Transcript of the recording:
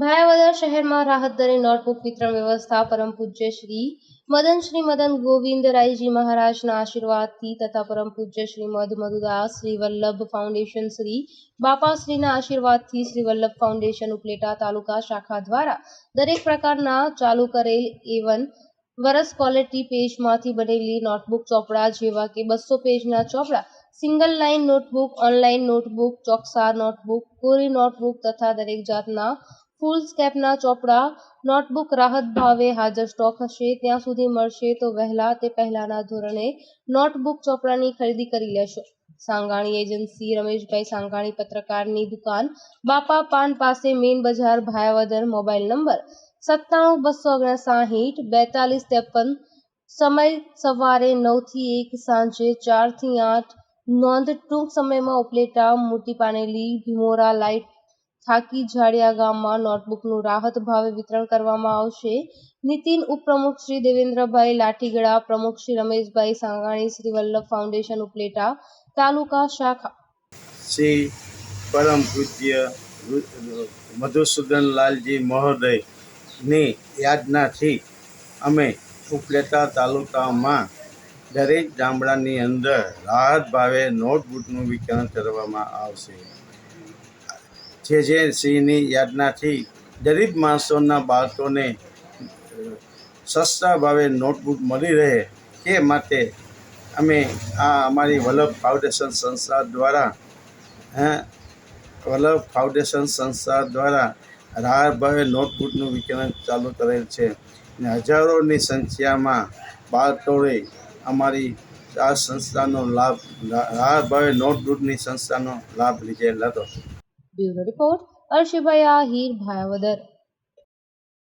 વડોદરા શહેરમાં રાહત દરે નોટબુક વિતરણ વ્યવસ્થા, પરમ પૂજ્ય શ્રી મદન શ્રી મદન ગોવિંદરાયજી મહારાજના આશીર્વાદથી તથા પરમ પૂજ્ય શ્રી મધ મધુદાસ, શ્રી વલ્લભ ફાઉન્ડેશન, શ્રી બાપાશ્રીના આશીર્વાદથી શ્રી વલ્લભ ફાઉન્ડેશન ઉપલેટા તાલુકા શાખા દ્વારા દરેક પ્રકારના ચાલુ કરેલ એવન વરસ ક્વોલિટી પેજમાંથી બનેલી નોટબુક ચોપડા જેવા કે બસો પેજના ચોપડા, single line notebook, online notebook, ચોકસાર notebook કોરી નોટબુક તથા દરેક જાતના ફૂલ સ્કેપના ચોપડા, નોટબુક રાહત ભાવે હાજર સ્ટોક હશે, ત્યાં સુધી મળશે તો વહેલા તે પહેલાના ધોરણે નોટબુક ચોપડાની ખરીદી કરી લેશો. સાંગાણી એજન્સી રમેશભાઈ સાંગાણી પત્રકારની દુકાન બાપા પાન પાસે મેઇન બજાર ભાયાવદર મોબાઈલ નંબર સત્તાણું બસો ઓગણસાહીઠ બેતાલીસ ત્રેપન. સમય સવારે નવથી એક સાંજે ચારથી આઠ. નોંધ ટૂંક સમયમાં ઉપલેટા, મોટી પાનેલી, ભીમોરા લાઇટ થાકી જાડિયા ગામમાં નોટબુકનું રાહત ભાવે વિતરણ કરવામાં આવશે. નીતિન ઉપપ્રમુખ શ્રી દેવેન્દ્રભાઈ લાઠીગડા, પ્રમુખ શ્રી રમેશભાઈ સાંગાણી, શ્રી વલ્લભ ફાઉન્ડેશન ઉપલેટા, તાલુકા શાખા. શ્રી પરમ પૂજ્ય મધુસૂદન લાલજી મહોદયની યાદનાથી અમે ઉપલેટા તાલુકામાં દરેક ગામડાની અંદર રાહત ભાવે નોટબુકનું વિતરણ કરવામાં આવશે. જે જે સિંહની યાદનાથી ગરીબ માણસોના બાળકોને સસ્તા ભાવે નોટબુક મળી રહે તે માટે અમે આ અમારી વલ્લભ ફાઉન્ડેશન સંસ્થા દ્વારા વલ્લભ ફાઉન્ડેશન સંસ્થા દ્વારા રાહત ભાવે નોટબુકનું વિતરણ ચાલુ કરેલ છે. અને હજારોની સંખ્યામાં બાળકોએ અમારી આ સંસ્થાનો લાભ રાહત ભાવે નોટબુકની સંસ્થાનો લાભ લીધેલ હતો. Bureau report Arshibhai Ahir Bhayavadar.